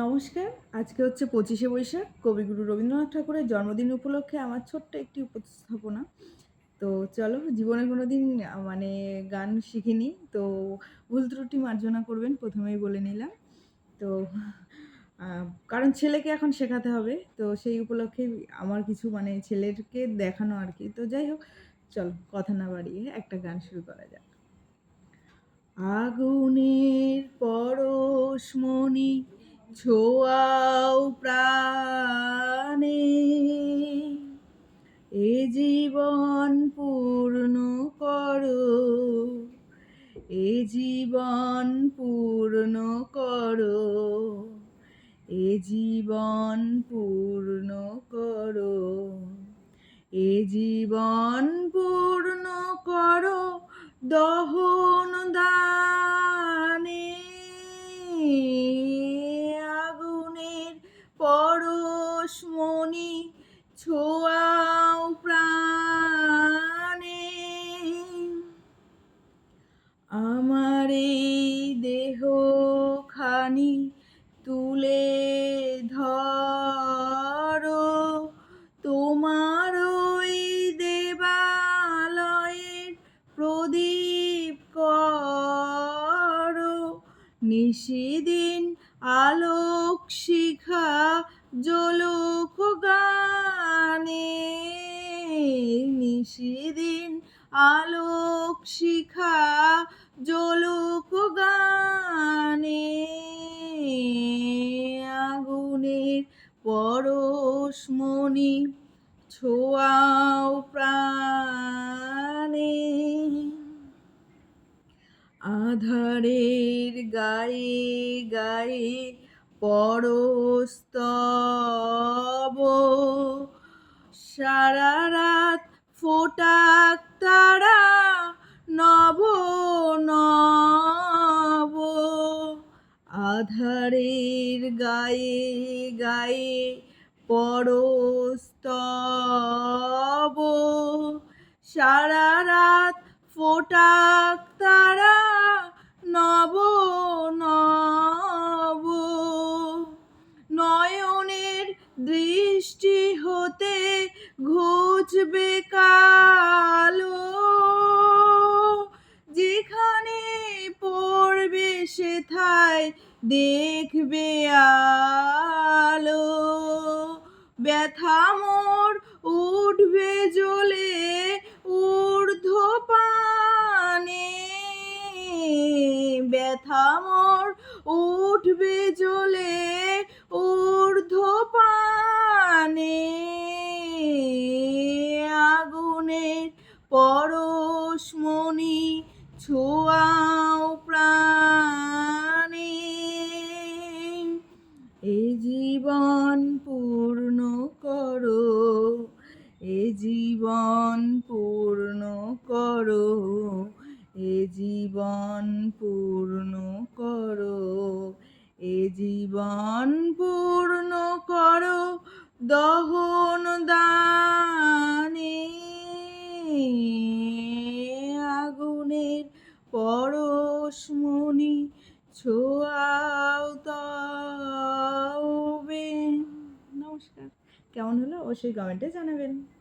নমস্কার। আজকে হচ্ছে পঁচিশে বৈশাখ। কবিগুরু রবীন্দ্রনাথ ঠাকুরের জন্মদিন উপলক্ষে আমার ছোট্ট একটি উপস্থাপনা। তো চলো, জীবনে কোনো দিন মানে গান শিখিনি, তো ভুল ত্রুটি মার্জনা করবেন, প্রথমেই বলে নিলাম। তো কারণ ছেলেকে এখন শেখাতে হবে, তো সেই উপলক্ষে আমার কিছু মানে ছেলেকে দেখানো আর কি। তো যাই হোক, চলো, কথা না বাড়িয়ে একটা গান শুরু করা যাক। আগুনের পরশমণি ছোয়াও প্রাণে। এ জীবন পূর্ণ করো। এ জীবন পূর্ণ করো। এ জীবন পূর্ণ করো। এ জীবন পূর্ণ করো। দহন দানে খানি তুলে ধরো। তোমার ওই দেবালয়ের প্রদীপ করো। নিশিদিন আলোক শিখা জলোক গানে। নিশিদিন আলোক শিখা পরশমণি ছোয়াও প্রাণে। আধারের গায়ে গায়ে পরস্তব। সারা রাত ফোটাক তারা নব নব। আধারের গায়ে গায়ে পরস্তব। সারা রাত ফোটাক তারা নব নব। নয়নের দৃষ্টি হতে ঘুচবে কালো। যেখানে পড়বে সেথায় দেখবে আলো। ব্যথা মোর উঠবে জ্বলে ঊর্ধ্ব পানে ব্যথা মোর উঠবে জ্বলে ঊর্ধ্ব পানে আগুনের পরশমণি ছোয়াও এ জীবন পূর্ণ করো, এ জীবন পূর্ণ করো, দহন দানে। আগুনের পরশমণি ছোয়াও, তবে। নমস্কার। কেমন হলো? অবশ্যই কমেন্টে জানাবেন।